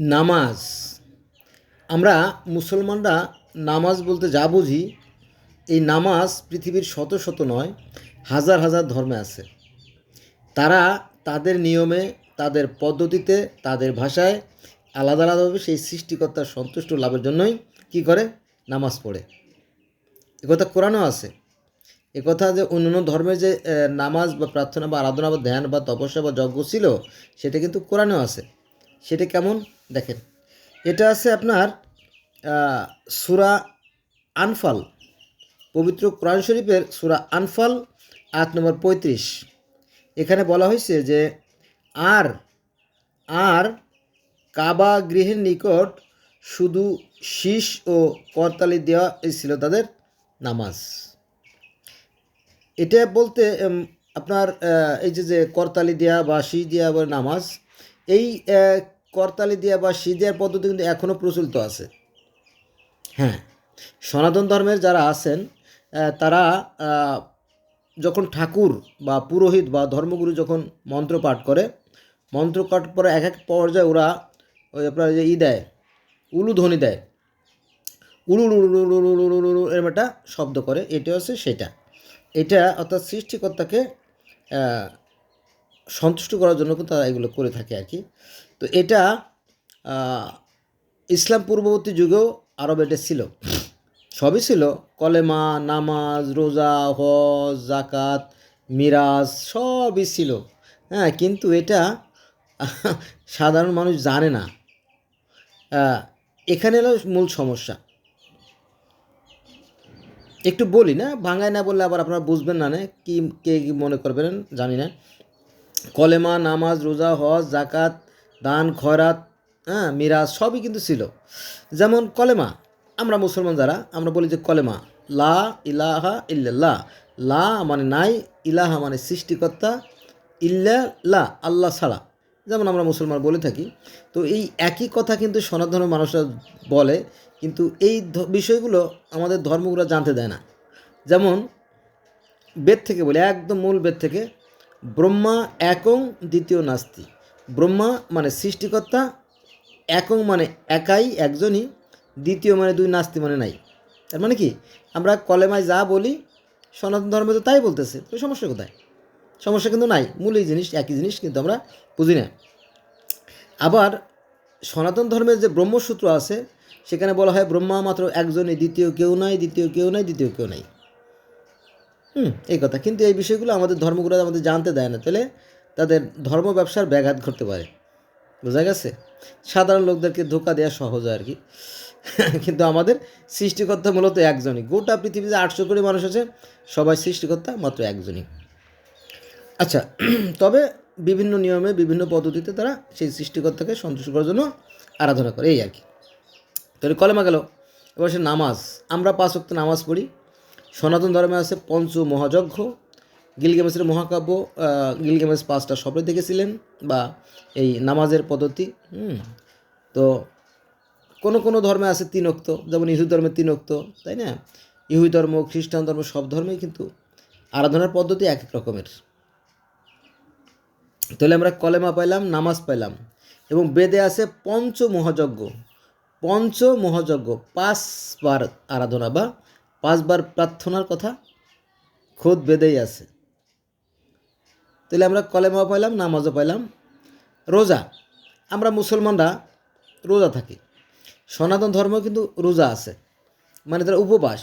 নামাজ। আমরা মুসলমানরা নামাজ বলতে যা বুঝি, এই নামাজ পৃথিবীর শত শত নয়, হাজার হাজার ধর্মে আছে। তারা তাদের নিয়মে, তাদের পদ্ধতিতে, তাদের ভাষায় আলাদা আলাদাভাবে সেই সৃষ্টিকর্তার সন্তুষ্ট লাভের জন্যই কি করে? নামাজ পড়ে। একথা কোরআনও আছে। একথা যে অন্য অন্য ধর্মের যে নামাজ বা প্রার্থনা বা আরাধনা বা ধ্যান বা তপস্যা বা যজ্ঞ ছিল, সেটা কিন্তু কোরআনেও আছে। সেটা কেমন? দেখেন, এটা আছে আপনার সুরা আনফাল, পবিত্র কোরআন শরীফের সুরা আনফাল আট নম্বর পঁয়ত্রিশ। এখানে বলা হয়েছে যে, আর আর কাবা গৃহের নিকট শুধু শীষ ও করতালি দেওয়া ছিল তাদের নামাজ। এটা বলতে আপনার এই যে যে করতালি দেওয়া বা শি দেওয়া বা নামাজ, এই করতালি দিয়ে বা সিজিয়ার পদ্ধতি কিন্তু এখনও প্রচলিত আছে। হ্যাঁ সনাতন ধর্মের যারা আছেন তারা যখন ঠাকুর বা পুরোহিত বা ধর্মগুরু যখন মন্ত্র পাঠ করে, মন্ত্র পাঠ করে এক এক পর্যায়ে ওরা ওই আপনার যে ই দেয়, উলুধ্বনি দেয়। উলু এরম একটা শব্দ করে এটা হচ্ছে সেটা এটা অর্থাৎ সৃষ্টিকর্তাকে সন্তুষ্ট করার জন্য কিন্তু তারা এগুলো করে থাকে আর কি তো এটা ইসলাম পূর্ববর্তী যুগেও আরব এটা ছিল। সবই ছিল। কলেমা, নামাজ, রোজা, হজ জাকাত মিরাজ সবই ছিল। হ্যাঁ কিন্তু এটা সাধারণ মানুষ জানে না। এখানে হলো মূল সমস্যা। একটু বলি না ভাঙায় না বললে আবার আপনারা বুঝবেন নে কি, কে কি মনে করবেন জানি না। কলেমা, নামাজ, রোজা, হজ জাকাত দান, খয়রাত হ্যাঁ মিরাজ সবই কিন্তু ছিল। যেমন কলেমা, আমরা মুসলমান যারা, আমরা বলি যে কলেমা, লা ইলাহা ইল্লাল্লাহ। লা মানে নাই, ইলাহা মানে সৃষ্টিকর্তা, ইল্লা লা, আল্লাহ ছাড়া। যেমন আমরা মুসলমান বলে থাকি। তো এই একই কথা কিন্তু সনাতন মানুষরা বলে, কিন্তু এই বিষয়গুলো আমাদের ধর্মগুলো জানতে দেয় না। যেমন বেদ থেকে বলি, একদম মূল বেদ থেকে, ব্রহ্মা একং দ্বিতীয় নাস্তি। ব্রহ্মা মানে সৃষ্টিকর্তা একং মানে একাই একজনই, দ্বিতীয় মানে দুই নাস্তি মানে নাই। তার মানে কি? আমরা কলেমায় যা বলি, সনাতন ধর্মে তো তাই বলতেছে, তো সমস্যা কোথায়? সমস্যা কিন্তু নাই মূল এই জিনিস, একই জিনিস কিন্তু আমরা বুঝি না। আবার সনাতন ধর্মের যে ব্রহ্মসূত্র আছে, সেখানে বলা হয় ব্রহ্মা মাত্র একজনই, দ্বিতীয় কেউ নাই, দ্বিতীয় কেউ নাই, দ্বিতীয় কেউ নাই। হুম, এই কথা। কিন্তু এই বিষয়গুলো আমাদের ধর্মগুলো আমাদের জানতে দেয় না। তাহলে তাদের ধর্ম ব্যবসার ব্যাঘাত ঘটতে পারে। বোঝা গেছে? সাধারণ লোকদেরকে ধোকা দেওয়া সহজ আর কি। কিন্তু আমাদের সৃষ্টিকর্তা মূলত একজনই। গোটা পৃথিবীতে আটশো কোটি মানুষ আছে, সবাই সৃষ্টিকর্তা মাত্র একজনই। আচ্ছা তবে বিভিন্ন নিয়মে, বিভিন্ন পদ্ধতিতে তারা সেই সৃষ্টিকর্তাকে সন্তুষ্ট করার জন্য আরাধনা করে। এই আর কি। তাহলে কলেমা গেল। এবার সে নামাজ। আমরা পাঁচ ওয়াক্ত নামাজ পড়ি। সনাতন ধর্মে আছে পঞ্চ মহাযজ্ঞ গিলগেমেসের মহাকাব্য গিলগেমেস পাঁচটা স্বপ্নে দেখেছিলেন বা এই নামাজের পদ্ধতি, হুম, তো কোনো কোনো ধর্মে আছে তিনোক্ত, যেমন ইহুদি ধর্মে তিনোক্ত, তাই না? ইহুদি ধর্ম, খ্রিস্টান ধর্ম সব ধর্মেই কিন্তু আরাধনার পদ্ধতি এক এক রকমের। তাহলে আমরা কলেমা পাইলাম, নামাজ পাইলাম, এবং বেদে আছে পঞ্চ মহাযজ্ঞ পঞ্চ মহাযজ্ঞ পাঁচবার আরাধনা বা পাঁচবার প্রার্থনার কথা খোদ বেদেই আছে। তাহলে আমরা কলেমাও পাইলাম, নামাজও পাইলাম। রোজা, আমরা মুসলমানরা রোজা থাকি। সনাতন ধর্ম কিন্তু রোজা আছে মানে তারা উপবাস।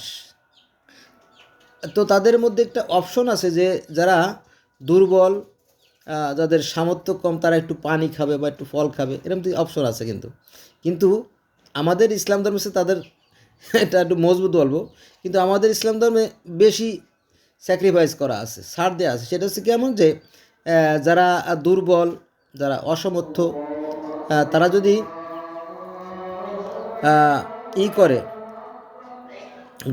তো তাদের মধ্যে একটা অপশন আছে যে যারা দুর্বল যাদের সামর্থ্য কম, তারা একটু পানি খাবে বা একটু ফল খাবে, এরকম তো অপশন আছে কিন্তু। কিন্তু আমাদের ইসলাম ধর্মে তাদের, এটা একটু মজবুত বলব, কিন্তু আমাদের ইসলাম ধর্মে বেশি স্যাক্রিফাইস করা আছে, ছাড় দেওয়া আছে। সেটা হচ্ছে কেমন যে যারা দুর্বল, যারা অসমর্থ তারা যদি ই করে,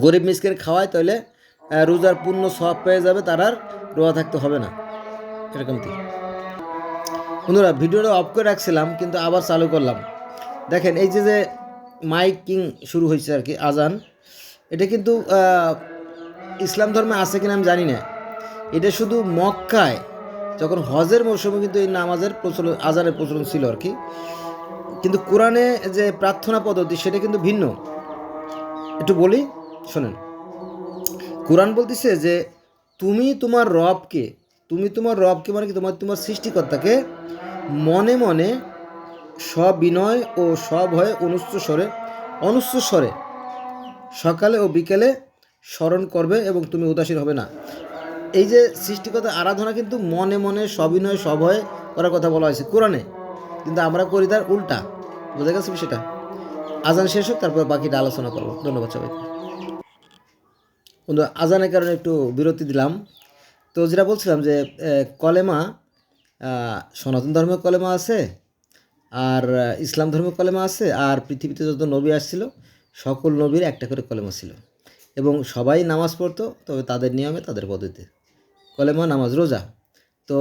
গরিব মিসকের খাওয়ায়, তাহলে রোজার পূর্ণ সব পেয়ে যাবে, তার আর রোয়া থাকতে হবে না। এরকম কি? বন্ধুরা, ভিডিওটা অফ করে রাখছিলাম, কিন্তু আবার চালু করলাম। দেখেন, এই যে যে মাইকিং শুরু হয়েছে আর কি, আজান, এটা কিন্তু ইসলাম ধর্মে আছে কিনা আমি জানি না। এটা শুধু মক্কায় যখন হজের মৌসুমে কিন্তু এই নামাজের প্রচলন, আজানের প্রচলন ছিল আর কি। কিন্তু কোরআনে যে প্রার্থনা পদ্ধতি, সেটা কিন্তু ভিন্ন। একটু বলি, শোনেন। কোরআন বলতেছে যে, তুমি তোমার রবকে, তুমি তোমার রবকে মানে কি? তোমার তোমার সৃষ্টিকর্তাকে মনে মনে সবিনয় ও সব সভয়ে অনুচ্চ স্বরে অনুচ্চ স্বরে সকালে ও বিকেলে স্মরণ করবে এবং তুমি উদাসীন হবে না। এই যে সৃষ্টিকর্তা আরাধনা কিন্তু মনে মনে সবিনয় সভয়ে করার কথা বলা হয়েছে কোরআনে। কিন্তু আমরা করি তার উল্টা। বোঝা গেছে সেটা আজান শেষ হোক, তারপর বাকিটা আলোচনা করব। ধন্যবাদ সবাইকে। বন্ধু আজানের কারণে একটু বিরতি দিলাম। তো যেটা বলছিলাম যে কলেমা সনাতন ধর্মের কলেমা আছে, আর, ইসলাম ধর্মের কলেমা আছে, আর পৃথিবীতে যত নবী আসছিল, সকল নবীর একটা করে কলেমা ছিল। এবং সবাই নামাজ পড়তো, তবে তাদের নিয়মে তাদের পদ্ধতিতে। কলেমা নামাজ রোজা। তো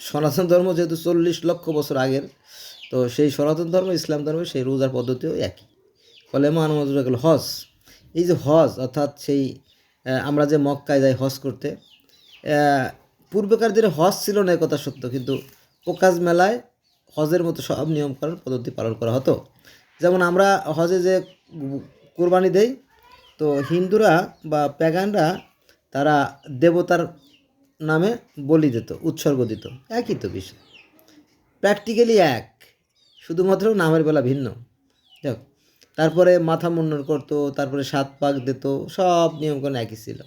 সনাতন ধর্ম যেহেতু চল্লিশ লক্ষ বছর আগের, তো সেই সনাতন ধর্ম, ইসলাম ধর্ম, সেই রোজার পদ্ধতিও একই। কলেমা নামাজ রোজা গেল হজ। এই যে হজ, অর্থাৎ সেই আমরা যে মক্কায় যাই হজ করতে পূর্বেকার দিনে হজ ছিল না কথা সত্য, কিন্তু পোকাজ মেলায় হজের মতো সব নিয়মকানুন, পদ্ধতি পালন করা হতো। যেমন আমরা হজে যে কোরবানি দেই তো হিন্দুরা বা প্যাগানরা তারা দেবতার নামে বলি দিত, উৎসর্গ দিত। একই তো বিষয়। প্র্যাকটিক্যালি এক। শুধুমাত্র নামের বেলা ভিন্ন। যাক, তারপরে মাথা মুন্ডন করতো, তারপরে সাত পাক দিত, সব নিয়মকানুন একই ছিল।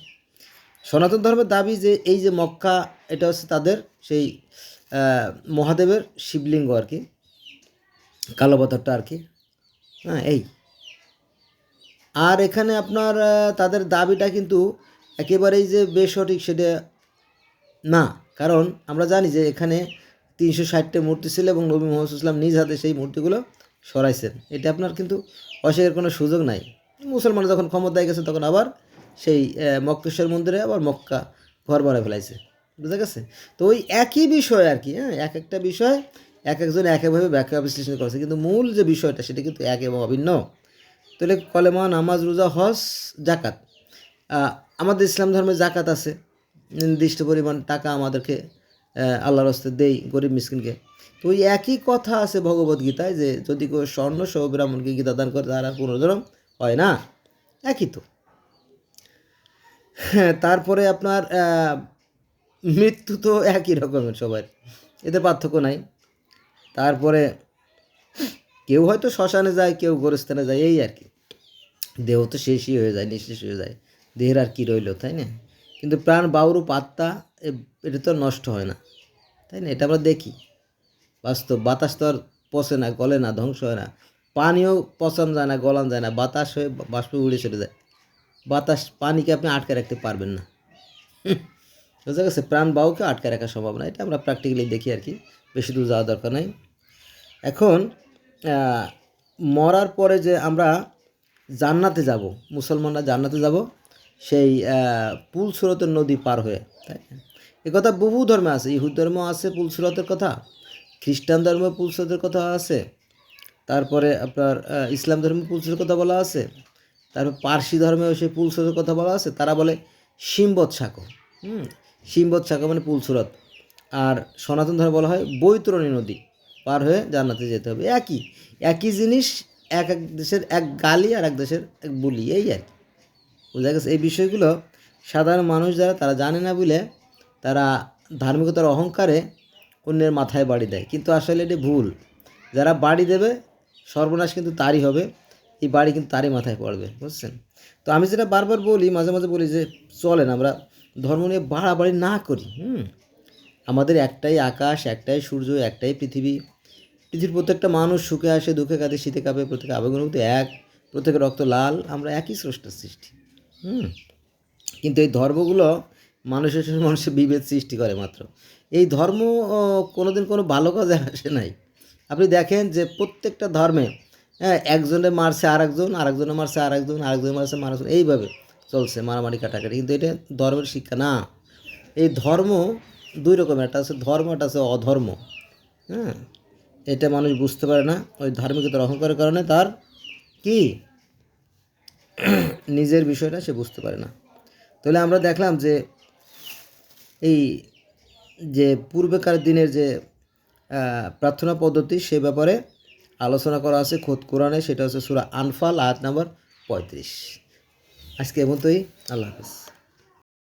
সনাতন ধর্মের দাবি যে, এই যে মক্কা, এটা হচ্ছে তাদের সেই মহাদেবের শিবলিঙ্গ আর কি, কালো পাথরটা আর কি। হ্যাঁ এই। আর এখানে আপনার তাদের দাবিটা কিন্তু একেবারেই যে বেসঠিক সেটা না। কারণ আমরা জানি যে এখানে তিনশো ষাটটা মূর্তি ছিল এবং নবী মোহাম্মদ ইসলাম নিজ হাতে সেই মূর্তিগুলো সরাইছেন। এটা আপনার কিন্তু অস্বীকার কোনো সুযোগ নাই। মুসলমান যখন ক্ষমতায় গেছে তখন আবার সেই মক্কেশ্বর মন্দিরে আবার মক্কা ঘর বানায় ফেলাইছে। বুঝা গেছে? তো ওই একই বিষয় আর কি হ্যাঁ? এক একটা বিষয় এক একজন এক একভাবে ব্যাখ্যা বিশ্লেষণ করেছে। কিন্তু মূল যে বিষয়টা সেটা কিন্তু এক এবং অভিন্ন। তাহলে কলেমা নামাজ, রোজা, হজ জাকাত আমাদের ইসলাম ধর্মে জাকাত আছে। নির্দিষ্ট পরিমাণ টাকা আমাদেরকে আল্লাহর হস্তে দেই গরিব মিসকিনকে। তো ওই একই কথা আছে ভগবদ গীতায় যে, যদি কেউ স্বর্ণ সহ ব্রাহ্মণকে গীতা দান করে, তারা পুনর্জন্ম হয় না। একই তো। হ্যাঁ তারপরে আপনার মৃত্যু তো একই রকমের সবার। এতে পার্থক্য নাই। তারপরে কেউ হয়তো শ্মশানে যায়, কেউ গোরস্থানে যায়, এই আর কি। দেহ তো শেষই হয়ে যায়, নিঃশেষ হয়ে যায়। দেহের আর কি রইল, তাই না? কিন্তু প্রাণ বাউরু পাত্তা এটা তো নষ্ট হয় না, তাই না? এটা আমরা দেখি। বাস্তব, বাতাস তো আর পচে না, গলে না, ধ্বংস হয় না। পানিও পচন যায় না, গলান যায় না, বাতাস হয়ে বাষ্প উড়ে চলে যায়। বাতাস পানিকে আপনি আটকে রাখতে পারবেন না। বুঝা গেছে? প্রাণ বাহুকে আটকে রাখা সম্ভব না, এটা আমরা প্র্যাকটিক্যালি দেখি আর কি। বেশি দূর যাওয়া দরকার নেই। এখন মরার পরে যে আমরা জান্নাতে যাব, মুসলমানরা জান্নাতে যাব, সেই পুল স্রোতের নদী পার হয়ে, তাই কথা বহু ধর্মে আছে, ইহুদ ধর্ম আছে পুল স্রোতের কথা, খ্রিস্টান ধর্মে পুল স্রোতের কথা আছে, তারপরে আপনার ইসলাম ধর্মে পুল স্রোতের কথা বলা আছে, তারপর পার্সি ধর্মেও সেই পুল স্রোতের কথা বলা আছে, তারা বলে সিম্বত শাকো হুম? সিম্বত শাকো মানে পুল স্রোত আর সনাতন ধর্মে বলা হয় বৈতরণী নদী। পার হয়ে জান্নাতে যেতে হবে। একই একই জিনিস এক এক দেশের এক গালি আর এক দেশের এক বুলি, এই আর কি। বোঝা গেছে? এই বিষয়গুলো সাধারণ মানুষ যারা, তারা জানে না বলে তারা ধার্মিকতার অহংকারে অন্যের মাথায় বাড়ি দেয়। কিন্তু আসলে এটি ভুল। যারা বাড়ি দেবে, সর্বনাশ কিন্তু তারই হবে। এই বাড়ি কিন্তু তারই মাথায় পড়বে, বুঝছেন? তো আমি যেটা বারবার বলি, মাঝে মাঝে বলি যে, চলেন আমরা ধর্ম নিয়ে বাড়াবাড়ি না করি, হুম? আমাদের একটাই আকাশ, একটাই সূর্য, একটাই পৃথিবী। পৃথিবীর প্রত্যেকটা মানুষ সুখে আসে, দুঃখে কাঁদে, শীতে কাঁপে, প্রত্যেকে আবেগন মুক্ত, এক, প্রত্যেকের রক্ত লাল, আমরা একই স্রষ্টার সৃষ্টি। হুম? কিন্তু এই ধর্মগুলো মানুষের সঙ্গে মানুষের বিভেদ সৃষ্টি করে মাত্র। এই ধর্ম কোনোদিন কোনো ভালো কাজে আসে নাই। আপনি দেখেন যে প্রত্যেকটা ধর্মে হ্যাঁ একজনে মারছে আরেকজন, আরেকজনে মারছে আর আরেকজন, আরেকজনে মারছে মারাজন এইভাবে চলছে মারামারি, কাটাকাটি। কিন্তু এটা ধর্মের শিক্ষা না। এই ধর্ম দুই রকমের, একটা আছে ধর্ম, একটা আছে অধর্ম। হ্যাঁ? এটা মানুষ বুঝতে পারে না, ওই ধার্মিকতার অহংকারের কারণে তার কি? নিজের বিষয়টা সে বুঝতে পারে না। তাহলে আমরা দেখলাম যে এই যে পূর্বেকার দিনের যে প্রার্থনা পদ্ধতি সে ব্যাপারে আলোচনা করা আছে খোদ কোরআনে, সেটা হচ্ছে সুরা আনফাল, আয়াত নাম্বার পঁয়ত্রিশ। আজকে এ মতোই আল্লাহ হাফিজ।